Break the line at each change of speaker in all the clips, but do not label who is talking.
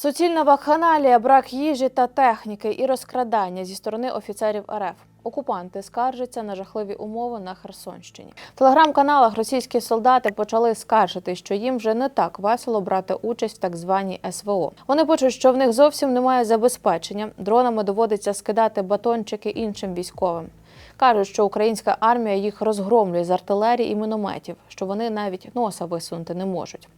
Суцільна вакханалія, брак їжі та техніки і розкрадання зі сторони офіцерів РФ. Окупанти скаржаться на жахливі умови на Херсонщині. В телеграм-каналах російські солдати почали скаржити, що їм вже не так весело брати участь в так званій СВО. Вони пишуть, що в них зовсім немає забезпечення. Дронами доводиться скидати батончики іншим військовим. Кажуть, що українська армія їх розгромлює з артилерії і мінометів, що вони навіть носа висунути не можуть.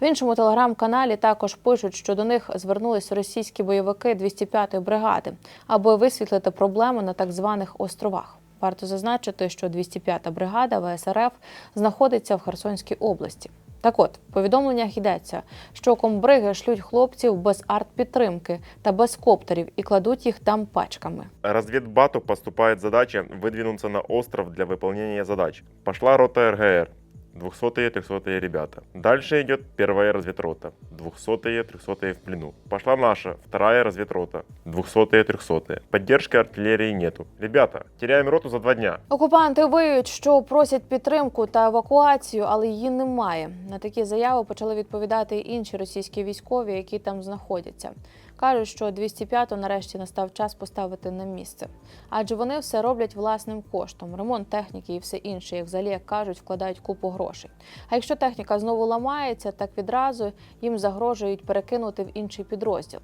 В іншому телеграм-каналі також пишуть, що до них звернулись російські бойовики 205-ї бригади, аби висвітлити проблеми на так званих островах. Варто зазначити, що 205-та бригада ВСРФ знаходиться в Херсонській області. Так от, в повідомленнях йдеться, що комбриги шлють хлопців без артпідтримки та без коптерів і кладуть їх там пачками.
Разведбату поступает задача выдвинуться на остров для выполнения задач. Пошла рота РГР. 200-е, 300-е ребята. Дальше идет первая разведрота. 200-е, 300-е в плену. Пошла наша, вторая разведрота. 200-е, 300-е. Поддержки артиллерии нету. Ребята, теряем роту за два дня.
Окупанти виють, що просять підтримку та евакуацію, але її немає. На такі заяви почали відповідати інші російські військові, які там знаходяться. Кажуть, що 205-ту нарешті настав час поставити на місце, адже вони все роблять власним коштом. Ремонт техніки і все інше, як взагалі як кажуть, вкладають купу грошей. А якщо техніка знову ламається, так відразу їм загрожують перекинути в інший підрозділ.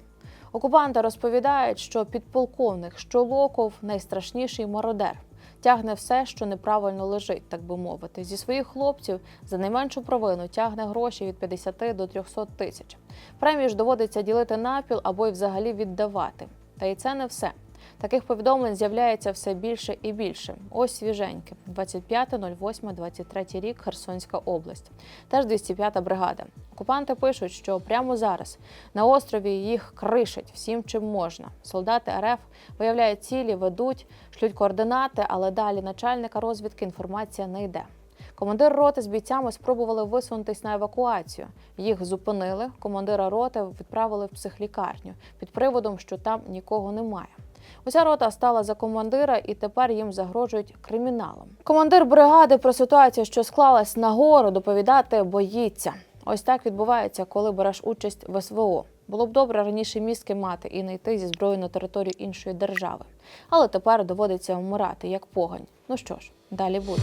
Окупанти розповідають, що підполковник Щолоков найстрашніший мародер. Тягне все, що неправильно лежить, так би мовити. Зі своїх хлопців за найменшу провину тягне гроші від 50 до 300 тисяч. Премію ж доводиться ділити напіл або й взагалі віддавати. Та і це не все. Таких повідомлень з'являється все більше і більше. Ось свіженьке. 25.08.23 рік Херсонська область. Теж 205-та бригада. Окупанти пишуть, що прямо зараз на острові їх кришить всім, чим можна. Солдати РФ виявляють цілі, ведуть, шлють координати, але далі начальника розвідки інформація не йде. Командир роти з бійцями спробували висунутись на евакуацію. Їх зупинили. Командира роти відправили в психлікарню під приводом, що там нікого немає. Уся рота стала за командира, і тепер їм загрожують криміналом. Командир бригади про ситуацію, що склалась нагору, доповідати боїться. Ось так відбувається, коли береш участь в СВО. Було б добре раніше мізки мати і не йти зі зброєю на територію іншої держави. Але тепер доводиться вмирати як погань. Ну що ж, далі буде.